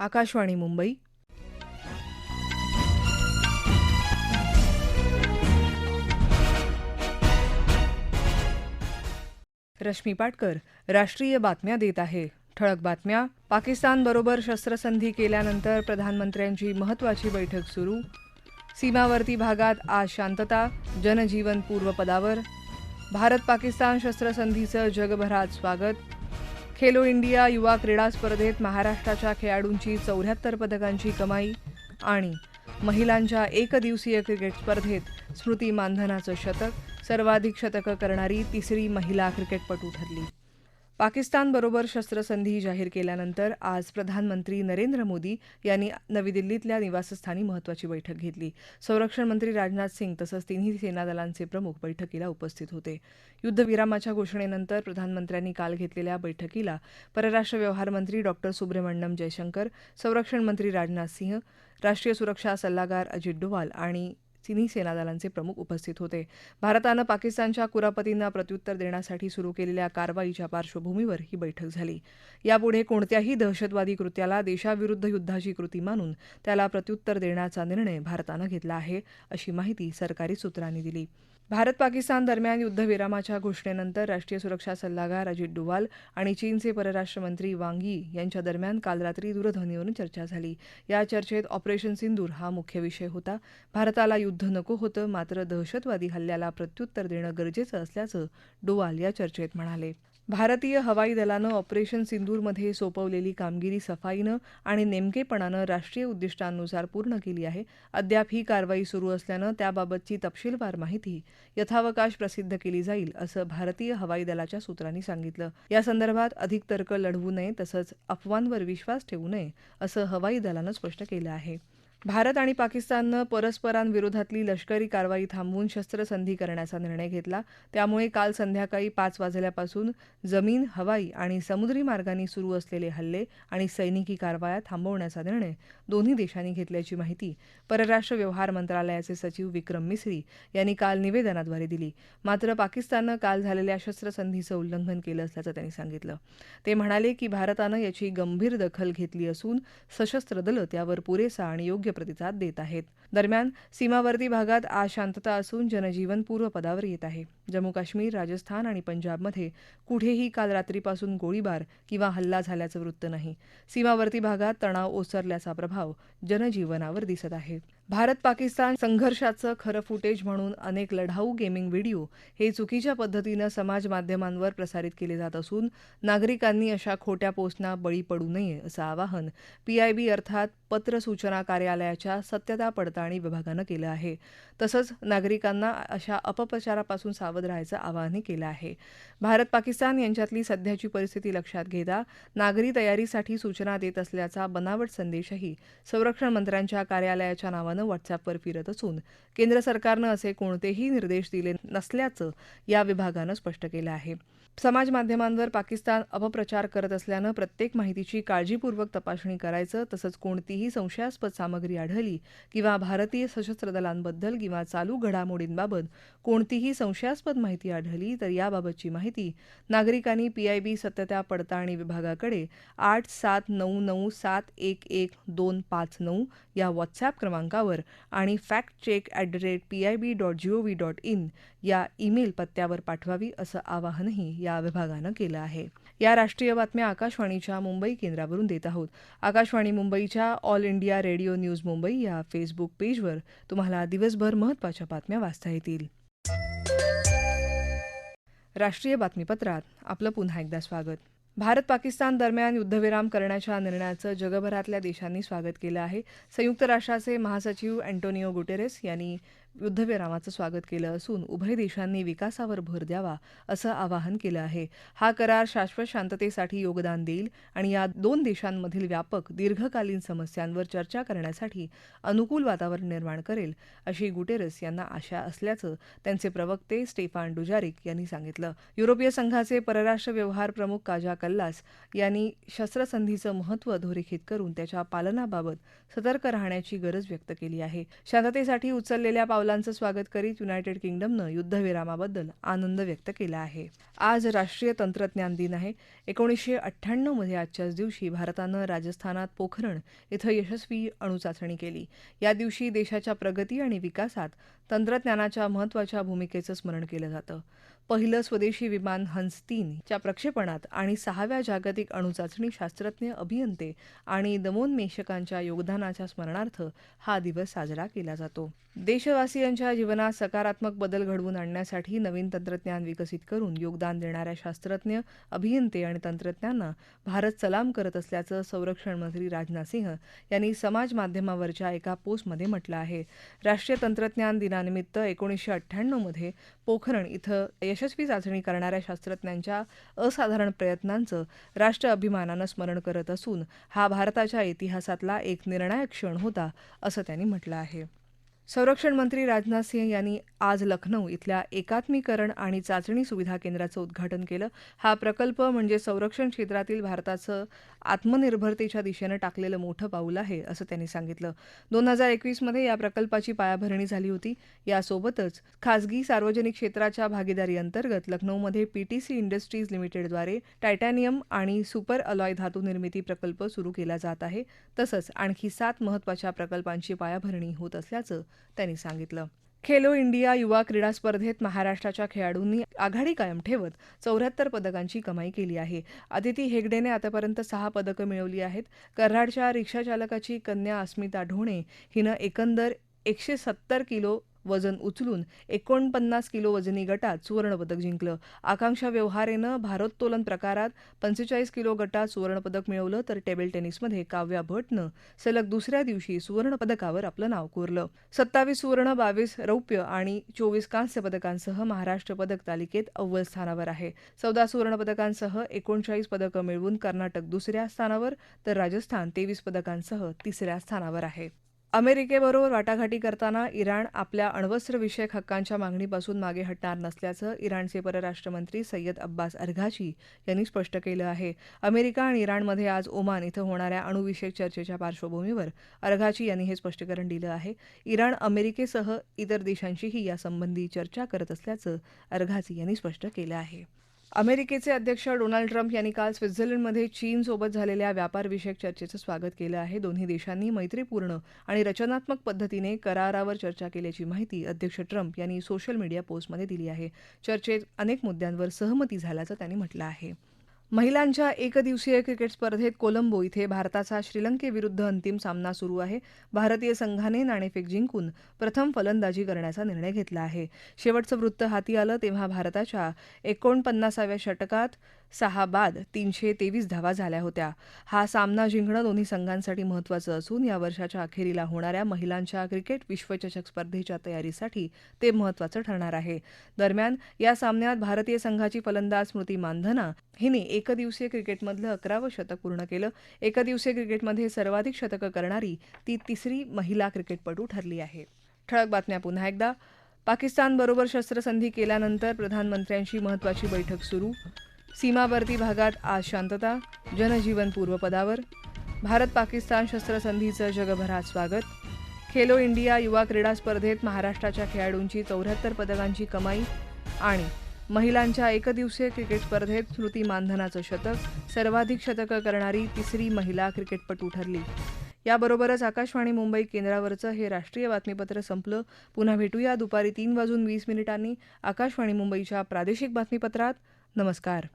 आकाशवाणी मुंबई. रश्मी पाटकर राष्ट्रीय बातम्या देत आहे. ठळक बातम्या पाकिस्तानबरोबर शस्त्रसंधी केल्यानंतर प्रधानमंत्र्यांची महत्त्वाची बैठक सुरू. सीमावर्ती भागात आज शांतता जनजीवन पूर्वपदावर. भारत पाकिस्तान शस्त्रसंधीचं जगभरात स्वागत. खेलो इंडिया युवा क्रीडा स्पर्धेत महाराष्ट्राच्या खेळाडूंची चौऱ्याहत्तर पदकांची कमाई आणि महिलांच्या एकदिवसीय क्रिकेट स्पर्धेत स्मृती मानधनाचं शतक सर्वाधिक शतकं करणारी तिसरी महिला क्रिकेटपटू ठरली. पाकिस्तानबरोबर शस्त्रसंधी जाहीर केल्यानंतर आज प्रधानमंत्री नरेंद्र मोदी यांनी नवी दिल्लीतल्या निवासस्थानी महत्त्वाची बैठक घेतली. संरक्षण मंत्री राजनाथ सिंग तसंच तिन्ही सेनादलांचे प्रमुख बैठकीला उपस्थित होते. युद्धविरामाच्या घोषणेनंतर प्रधानमंत्र्यांनी काल घेतलेल्या बैठकीला परराष्ट्र व्यवहार मंत्री डॉक्टर सुब्रमण्यम जयशंकर संरक्षण मंत्री राजनाथ सिंह राष्ट्रीय सुरक्षा सल्लागार अजित डोवाल आणि तिन्ही सेनादलांचे प्रमुख उपस्थित होते. भारतानं पाकिस्तानच्या कुरापतींना प्रत्युत्तर देण्यासाठी सुरू केलेल्या कारवाईच्या पार्श्वभूमीवर ही बैठक झाली. यापुढे कोणत्याही दहशतवादी कृत्याला देशाविरुद्ध युद्धाची कृती मानून त्याला प्रत्युत्तर देण्याचा निर्णय भारतानं घेतला आहे अशी माहिती सरकारी सूत्रांनी दिली. भारत पाकिस्तान दरम्यान युद्धविरामाच्या घोषणेनंतर राष्ट्रीय सुरक्षा सल्लागार अजित डोवाल आणि चीनचे परराष्ट्र मंत्री वांग यी यांच्या दरम्यान काल रात्री दूरध्वनीवरून चर्चा झाली. या चर्चेत ऑपरेशन सिंदूर हा मुख्य विषय होता. भारताला युद्ध नको होतं मात्र दहशतवादी हल्ल्याला प्रत्युत्तर देणं गरजेचं असल्याचं डोवाल या चर्चेत म्हणाले. भारतीय हवाई दलानं ऑपरेशन सिंदूरमध्ये सोपवलेली कामगिरी सफाईनं आणि नेमकेपणानं राष्ट्रीय उद्दिष्टांनुसार पूर्ण केली आहे. अद्याप ही कारवाई सुरू असल्यानं त्याबाबतची तपशीलवार माहिती यथावकाश प्रसिद्ध केली जाईल असं भारतीय हवाई दलाच्या सूत्रांनी सांगितलं. या संदर्भात अधिक तर्क लढवू नये तसंच अफवांवर विश्वास ठेवू नये असं हवाई दलानं स्पष्ट केलं आहे. भारत आणि पाकिस्ताननं परस्परांविरोधातली लष्करी कारवाई थांबवून शस्त्रसंधी करण्याचा निर्णय घेतला. त्यामुळे काल संध्याकाळी पाच वाजल्यापासून जमीन हवाई आणि समुद्री मार्गांनी सुरू असलेले हल्ले आणि सैनिकी कारवाया थांबवण्याचा निर्णय दोन्ही देशांनी घेतल्याची माहिती परराष्ट्र व्यवहार मंत्रालयाचे सचिव विक्रम मिस्री यांनी काल निवेदनाद्वारे दिली. मात्र पाकिस्ताननं काल झालेल्या शस्त्रसंधीचं उल्लंघन केलं असल्याचं त्यांनी सांगितलं. ते म्हणाले की भारतानं याची गंभीर दखल घेतली असून सशस्त्र दलं त्यावर पुरेसा आणि योग्य प्रतिसाद देत आहेत. दरम्यान सीमावर्ती भागात आज शांतता असून जनजीवन पूर्वपदावर येत आहे. जम्मू काश्मीर राजस्थान आणि पंजाबमध्ये कुठेही काल रात्रीपासून गोळीबार किंवा हल्ला झाल्याचं वृत्त नाही. सीमावर्ती भागात तणाव ओसरल्याचा प्रभाव जनजीवनावर दिसत आहे. भारत पाकिस्तान संघर्षाचं खरं फुटेज म्हणून अनेक लढाऊ गेमिंग व्हिडिओ हे चुकीच्या पद्धतीनं समाज माध्यमांवर प्रसारित केले जात असून नागरिकांनी अशा खोट्या पोस्टना बळी पडू नये असं आवाहन पीआयबी अर्थात पत्र सूचना कार्यालयाच्या सत्यता पडताळणी विभागानं केलं आहे. तसंच नागरिकांना अशा अपप्रचारापासून सावध राहायचं आवाहनही केलं आहे. भारत पाकिस्तान यांच्यातली सध्याची परिस्थिती लक्षात घेता नागरी तयारीसाठी सूचना देत असल्याचा बनावट संदेशही संरक्षण मंत्र्यांच्या कार्यालयाच्या नावानं व्हॉट्सअपवर फिरत असून केंद्र सरकारनं असे कोणतेही निर्देश दिले नसल्याचं या विभागानं स्पष्ट केलं आहे. समाज माध्यमांवर पाकिस्तान अपप्रचार करत असल्यानं प्रत्येक माहितीची काळजीपूर्वक तपासणी करायचं तसंच कोणतीही संशयास्पद सामग्री आढळली किंवा भारतीय सशस्त्र दलांबद्दल किंवा चालू घडामोडींबाबत कोणतीही संशयास्पद माहिती आढळली तर याबाबतची माहिती नागरिकांनी पीआयबी सत्यता पडताळणी विभागाकडे आठ सात नऊ नऊ सात एक एक दोन पाच नऊ या व्हॉट्सअप क्रमांकावर आणि fact check at the rate PIB dot GOV dot in या ईमेल पत्त्यावर पाठवावी असं आवाहनही या विभागानं केलं आहे. या राष्ट्रीय बातम्या आकाशवाणीच्या मुंबई केंद्रावरून देत आहोत. आकाशवाणी मुंबईच्या all India radio news Mumbai या फेसबुक पेजवर तुम्हाला दिवसभर महत्त्वाच्या बातम्या वाचता येतील. राष्ट्रीय बातमीपत्रात आपलं पुन्हा एकदा स्वागत. भारत पाकिस्तान दरम्यान युद्धविराम करण्याच्या निर्णयाचं जगभरातल्या देशांनी स्वागत केलं आहे. संयुक्त राष्ट्राचे महासचिव अँटोनिओ गुटेरेस यांनी युद्धविरामाचं स्वागत केलं असून उभय देशांनी विकासावर भर द्यावा असं आवाहन केलं आहे. हा करार शाश्वत शांततेसाठी योगदान देईल आणि या दोन देशांमधील व्यापक दीर्घकालीन समस्यांवर चर्चा करण्यासाठी अनुकूल वातावरण निर्माण करेल अशी गुटेरस यांना आशा असल्याचं त्यांचे प्रवक्ते स्टेफान डुजारिक यांनी सांगितलं. युरोपीय संघाचे परराष्ट्र व्यवहार प्रमुख काजा कल्लास यांनी शस्त्रसंधीचं महत्त्व अधोरेखित करून त्याच्या पालनाबाबत सतर्क राहण्याची गरज व्यक्त केली आहे. शांततेसाठी उचललेल्या पावलांचं स्वागत करीत युनायटेड किंगडमनं युद्धविरामाबद्दल आनंद व्यक्त केला आहे. आज राष्ट्रीय तंत्रज्ञान दिन आहे. एकोणीसशे अठ्ठ्याण्णवमध्ये आजच्याच दिवशी भारतानं राजस्थानात पोखरण इथं यशस्वी अणुचाचणी केली. या दिवशी देशाच्या प्रगती आणि विकासात तंत्रज्ञानाच्या महत्त्वाच्या भूमिकेचं स्मरण केलं जातं. पहिलं स्वदेशी विमान हंस तीन च्या प्रक्षेपणात आणि सहाव्या जागतिक अणुचाचणी शास्त्रज्ञ अभियंते आणि दमोन्मेषकांच्या योगदानाच्या स्मरणार्थ हा दिवस साजरा केला जातो. देशवासियांच्या जीवनात सकारात्मक बदल घडवून आणण्यासाठी नवीन तंत्रज्ञान विकसित करून योगदान देणाऱ्या शास्त्रज्ञ अभियंते आणि तंत्रज्ञांना भारत सलाम करत असल्याचं संरक्षण मंत्री राजनाथ सिंह यांनी समाज माध्यमावरच्या एका पोस्टमध्ये म्हटलं आहे. राष्ट्रीय तंत्रज्ञान दिनानिमित्त एकोणीसशे अठ्ठ्याण्णवमध्ये पोखरण इथं यशस्वी चाचणी करणाऱ्या शास्त्रज्ञांच्या असाधारण प्रयत्नांचं राष्ट्र अभिमानानं स्मरण करत असून हा भारताच्या इतिहासातला एक निर्णायक क्षण होता असं त्यांनी म्हटलं आहे. संरक्षण मंत्री राजनाथ सिंह यांनी आज लखनौ इथल्या एकात्मीकरण आणि चाचणी सुविधा केंद्राचं उद्घाटन केलं. हा प्रकल्प म्हणजे संरक्षण क्षेत्रातील भारताचं आत्मनिर्भरतेच्या दिशेनं टाकलेलं मोठं पाऊल आहे असं त्यांनी सांगितलं. दोन हजार एकवीसमध्ये या प्रकल्पाची पायाभरणी झाली होती. यासोबतच खासगी सार्वजनिक क्षेत्राच्या भागीदारीअंतर्गत लखनौमध्ये पीटीसी इंडस्ट्रीज लिमिटेडद्वारे टायटॅनियम आणि सुपर अलॉय धातू निर्मिती प्रकल्प सुरू केला जात आहे. तसंच आणखी सात महत्त्वाच्या प्रकल्पांची पायाभरणी होत असल्याचं त्यांनी सांगितलं. खेलो इंडिया युवा क्रीडा स्पर्धेत महाराष्ट्राच्या खेळाडूंनी आघाडी कायम ठेवत चौऱ्याहत्तर पदकांची कमाई केली आहे. अदिती हेगडेने आतापर्यंत सहा पदकं मिळवली आहेत. कराडच्या रिक्षाचालकाची कन्या अस्मिता ढोणे हिनं एकंदर एकशे सत्तर किलो वजन उचलून एकोणपन्नास किलो वजनी गटात सुवर्णपदक जिंकलं. आकांक्षा व्यवहारेनं भारोत्तोलन प्रकारात पंचेचाळीस किलो गटात सुवर्णपदक मिळवलं तर टेबल टेनिसमध्ये काव्या भटनं सलग दुसऱ्या दिवशी सुवर्णपदकावर आपलं नाव कोरलं. सत्तावीस सुवर्ण बावीस रौप्य आणि चोवीस कांस्य पदकांसह महाराष्ट्र पदक तालिकेत अव्वल स्थानावर आहे. चौदा सुवर्णपदकांसह एकोणचाळीस पदकं मिळवून कर्नाटक दुसऱ्या स्थानावर तर राजस्थान तेवीस पदकांसह तिसऱ्या स्थानावर आहे. अमेरिकेबरोबर वाटाघाटी करताना इराण आपल्या अण्वस्त्रविषयक हक्कांच्या मागणीपासून मागे हटणार नसल्याचं इराणचे परराष्ट्रमंत्री सय्यद अब्बास अर्घाची यांनी स्पष्ट केलं आहे. अमेरिका आणि इराणमध्ये आज ओमान इथं होणाऱ्या अणुविषयक चर्चेच्या पार्श्वभूमीवर अर्घाची यांनी हे स्पष्टीकरण दिलं आहे. इराण अमेरिकेसह इतर देशांशीही यासंबंधी चर्चा करत असल्याचं अर्घाची यांनी स्पष्ट केलं आहे. अमेरिकेचे अध्यक्ष डोनाल्ड ट्रम्प यांनी काल स्वित्झर्लंडमध्ये चीनसोबत झालेल्या व्यापारविषयक चर्चेचं स्वागत केलं आहे. दोन्ही देशांनी मैत्रीपूर्ण आणि रचनात्मक पद्धतीने करारावर चर्चा केल्याची माहिती अध्यक्ष ट्रम्प यांनी सोशल मीडिया पोस्टमध्ये दिली आहे. चर्चेत अनेक मुद्द्यांवर सहमती झाल्याचं त्यांनी म्हटलं आहे. महिलांच्या एकदिवसीय क्रिकेट स्पर्धेत कोलंबो इथे भारताचा श्रीलंकेविरुद्ध अंतिम सामना सुरू आहे. भारतीय संघाने नाणेफेक जिंकून प्रथम फलंदाजी करण्याचा निर्णय घेतला आहे. शेवटचं वृत्त हाती आलं तेव्हा भारताच्या एकोणपन्नासाव्या षटकात सहा बाद तीनशे तेवीस धावा झाल्या होत्या. हा सामना जिंकणं दोन्ही संघांसाठी महत्त्वाचं असून या वर्षाच्या अखेरीला होणाऱ्या महिलांच्या क्रिकेट विश्वचषक स्पर्धेच्या तयारीसाठी ते महत्त्वाचं ठरणार आहे. दरम्यान या सामन्यात भारतीय संघाची फलंदाज स्मृती मानधना हिने एकदिवसीय क्रिकेटमधलं अकरावं शतक पूर्ण केलं. एकदिवसीय क्रिकेटमध्ये सर्वाधिक शतकं करणारी ती तिसरी महिला क्रिकेटपटू ठरली आहे. ठळक बातम्या पुन्हा एकदा. पाकिस्तानबरोबर शस्त्रसंधी केल्यानंतर प्रधानमंत्र्यांशी महत्त्वाची बैठक सुरू. सीमावर्ती भागात आज शांतता जनजीवन पूर्वपदावर भारत पाकिस्तान शस्त्रसंधीचं जगभरात स्वागत. खेलो इंडिया युवा क्रीडा स्पर्धेत महाराष्ट्राच्या खेळाडूंची चौऱ्याहत्तर पदकांची कमाई आणि महिलांच्या एकदिवसीय क्रिकेट स्पर्धेत स्मृती मानधनाचं शतक सर्वाधिक शतकं करणारी तिसरी महिला क्रिकेटपटू ठरली. याबरोबरच आकाशवाणी मुंबई केंद्रावरचं हे राष्ट्रीय बातमीपत्र संपलं. पुन्हा भेटूया दुपारी तीन वाजून वीस मिनिटांनी आकाशवाणी मुंबईच्या प्रादेशिक बातमीपत्रात. नमस्कार.